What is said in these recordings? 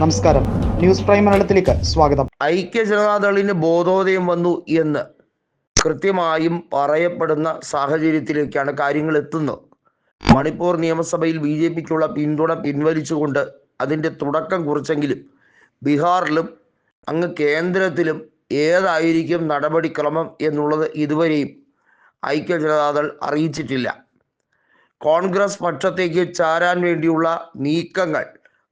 നമസ്കാരം. News prime മലയാളത്തിലേക്ക് സ്വാഗതം. ഐക്യ ജനതാദളിന് ബോധോദയം വന്നു എന്ന് കൃത്യമായും പറയപ്പെടുന്ന സാഹചര്യത്തിലേക്കാണ് കാര്യങ്ങൾ എത്തുന്നത്. മണിപ്പൂർ നിയമസഭയിൽ ബി ജെ പിക്കുള്ള പിന്തുണ പിൻവലിച്ചുകൊണ്ട് അതിന്റെ തുടക്കം കുറിച്ചെങ്കിലും ബീഹാറിലും അങ്ങ് കേന്ദ്രത്തിലും ഏതായിരിക്കും നടപടിക്രമം എന്നുള്ളത് ഇതുവരെയും ഐക്യ ജനതാദൾ അറിയിച്ചിട്ടില്ല. കോൺഗ്രസ് പക്ഷത്തേക്ക് ചാരാൻ വേണ്ടിയുള്ള നീക്കങ്ങൾ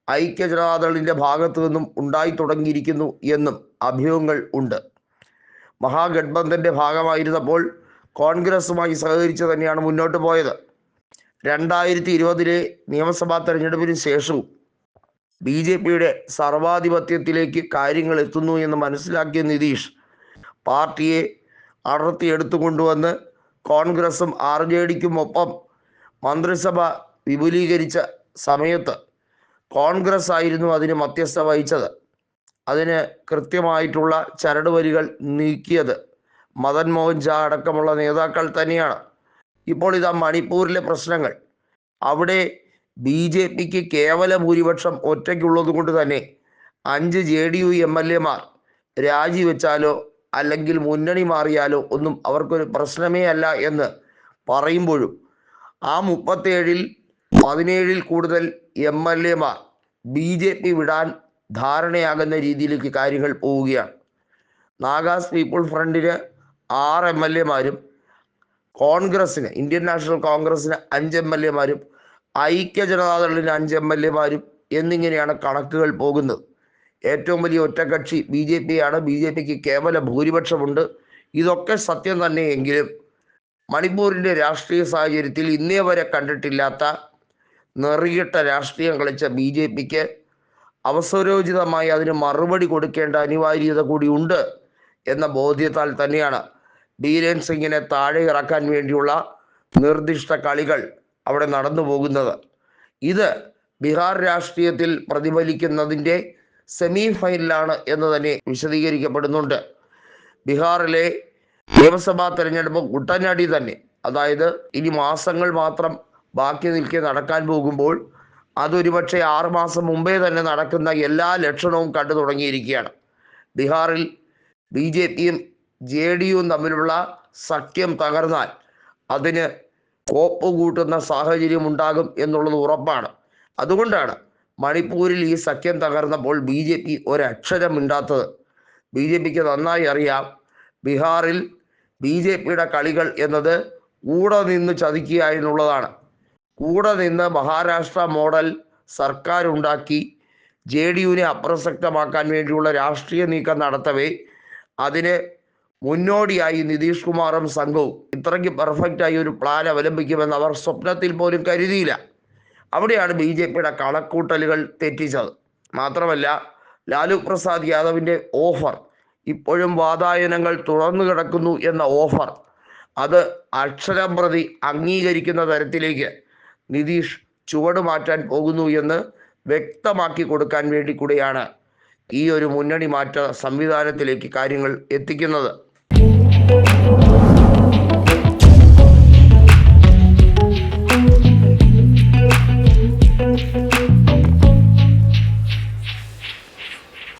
ഐക്യ ജനതാദളിന്റെ ഭാഗത്തു നിന്നും ഉണ്ടായി തുടങ്ങിയിരിക്കുന്നു എന്നും അഭ്യൂഹങ്ങൾ ഉണ്ട്. മഹാഗഡ്ബന്ധന്റെ ഭാഗമായിരുന്നപ്പോൾ കോൺഗ്രസുമായി സഹകരിച്ച് തന്നെയാണ് മുന്നോട്ട് പോയത്. രണ്ടായിരത്തി ഇരുപതിലെ നിയമസഭാ തെരഞ്ഞെടുപ്പിന് ശേഷവും ബി ജെ പിയുടെ സർവാധിപത്യത്തിലേക്ക് കാര്യങ്ങൾ എത്തുന്നു എന്ന് മനസ്സിലാക്കിയ നിതീഷ് പാർട്ടിയെ അടർത്തിയെടുത്തു കൊണ്ടുവന്ന് കോൺഗ്രസും ആർ ജെ ഡിക്കും ഒപ്പം മന്ത്രിസഭ വിപുലീകരിച്ച സമയത്ത് കോൺഗ്രസ് ആയിരുന്നു അതിന് മധ്യസ്ഥ വഹിച്ചത്. അതിന് കൃത്യമായിട്ടുള്ള ചരടുവലികൾ നീക്കിയത് മദൻ മോഹൻ ഝാ അടക്കമുള്ള നേതാക്കൾ തന്നെയാണ്. ഇപ്പോൾ ഇതാ മണിപ്പൂരിലെ പ്രശ്നങ്ങൾ. അവിടെ ബി ജെ പിക്ക് കേവല ഭൂരിപക്ഷം ഒറ്റയ്ക്കുള്ളത് കൊണ്ട് തന്നെ അഞ്ച് J D U M L എമാർ രാജിവെച്ചാലോ അല്ലെങ്കിൽ മുന്നണി മാറിയാലോ ഒന്നും അവർക്കൊരു പ്രശ്നമേ അല്ല എന്ന് പറയുമ്പോഴും ആ മുപ്പത്തേഴിൽ പതിനേഴിൽ കൂടുതൽ എം എൽ എമാർ ബി ജെ പി വിടാൻ ധാരണയാകുന്ന രീതിയിലേക്ക് കാര്യങ്ങൾ പോവുകയാണ്. നാഗാസ് പീപ്പിൾ ഫ്രണ്ടിന് ആറ് എം എൽ എമാരും കോൺഗ്രസ്സിന് ഇന്ത്യൻ നാഷണൽ കോൺഗ്രസ്സിന് അഞ്ച് എം എൽ എമാരും ഐക്യ ജനതാദളിന് അഞ്ച് എം എൽ എമാരും എന്നിങ്ങനെയാണ് കണക്കുകൾ പോകുന്നത്. ഏറ്റവും വലിയ ഒറ്റകക്ഷി ബി ജെ പി ആണ് ബി ജെ പിക്ക് കേവല ഭൂരിപക്ഷമുണ്ട്. ഇതൊക്കെ സത്യം തന്നെയെങ്കിലും മണിപ്പൂരിന്റെ രാഷ്ട്രീയ സാഹചര്യത്തിൽ ഇന്നേ വരെ കണ്ടിട്ടില്ലാത്ത നെറിയിട്ട രാഷ്ട്രീയം കളിച്ച ബി ജെ പിക്ക് അവസരോചിതമായി അതിന് മറുപടി കൊടുക്കേണ്ട അനിവാര്യത കൂടിയുണ്ട് എന്ന ബോധ്യത്താൽ തന്നെയാണ് ബീരേൻ സിംഗിനെ താഴെ ഇറക്കാൻ വേണ്ടിയുള്ള നിർദ്ദിഷ്ട കളികൾ അവിടെ നടന്നു പോകുന്നത്. ഇത് ബീഹാർ രാഷ്ട്രീയത്തിൽ പ്രതിഫലിക്കുന്നതിന്റെ സെമി ഫൈനലാണ് എന്ന് തന്നെ വിശദീകരിക്കപ്പെടുന്നുണ്ട്. ബീഹാറിലെ നിയമസഭാ തെരഞ്ഞെടുപ്പ് ഉടനടി തന്നെ അതായത് ഇനി മാസങ്ങൾ മാത്രം ബാക്കി നിൽക്കെ നടക്കാൻ പോകുമ്പോൾ അതൊരുപക്ഷെ ആറുമാസം മുമ്പേ തന്നെ നടക്കുന്ന എല്ലാ ലക്ഷണവും കണ്ടു തുടങ്ങിയിരിക്കുകയാണ്. ബീഹാറിൽ ബി ജെ പിയും ജെ ഡി യുവും തമ്മിലുള്ള സഖ്യം തകർന്നാൽ അതിന് കോപ്പ് കൂട്ടുന്ന സാഹചര്യം ഉണ്ടാകും എന്നുള്ളത് ഉറപ്പാണ്. അതുകൊണ്ടാണ് മണിപ്പൂരിൽ ഈ സഖ്യം തകർന്നപ്പോൾ ബി ജെ പി ഒരക്ഷരം മിണ്ടാത്തത് ബി ജെ പിക്ക് നന്നായി അറിയാം ബീഹാറിൽ ബി ജെ പിയുടെ കളികൾ എന്നത് കൂടെ നിന്ന് ചതിക്കുക എന്നുള്ളതാണ്. കൂടെ നിന്ന് മഹാരാഷ്ട്ര മോഡൽ സർക്കാർ ഉണ്ടാക്കി ജെ ഡി യുവിനെ അപ്രസക്തമാക്കാൻ വേണ്ടിയുള്ള രാഷ്ട്രീയ നീക്കം നടത്തവേ. അതിന് മുന്നോടിയായി നിതീഷ് കുമാറും സംഘവും ഇത്രയ്ക്ക് പെർഫെക്റ്റായി ഒരു പ്ലാൻ അവലംബിക്കുമെന്ന് അവർ സ്വപ്നത്തിൽ പോലും കരുതിയില്ല. അവിടെയാണ് ബി ജെ പിയുടെ കണക്കൂട്ടലുകൾ തെറ്റിച്ചത്. മാത്രമല്ല ലാലു പ്രസാദ് യാദവിന്റെ ഓഫർ ഇപ്പോഴും വാതായനങ്ങൾ തുറന്നു കിടക്കുന്നു എന്ന ഓഫർ അത് അക്ഷരം പ്രതി അംഗീകരിക്കുന്ന തരത്തിലേക്ക് നിതീഷ് ചുവട് മാറ്റാൻ പോകുന്നു എന്ന് വ്യക്തമാക്കി കൊടുക്കാൻ വേണ്ടി കൂടെയാണ് ഈ ഒരു മുന്നണി മാറ്റ സംവിധാനത്തിലേക്ക് കാര്യങ്ങൾ എത്തിക്കുന്നത്.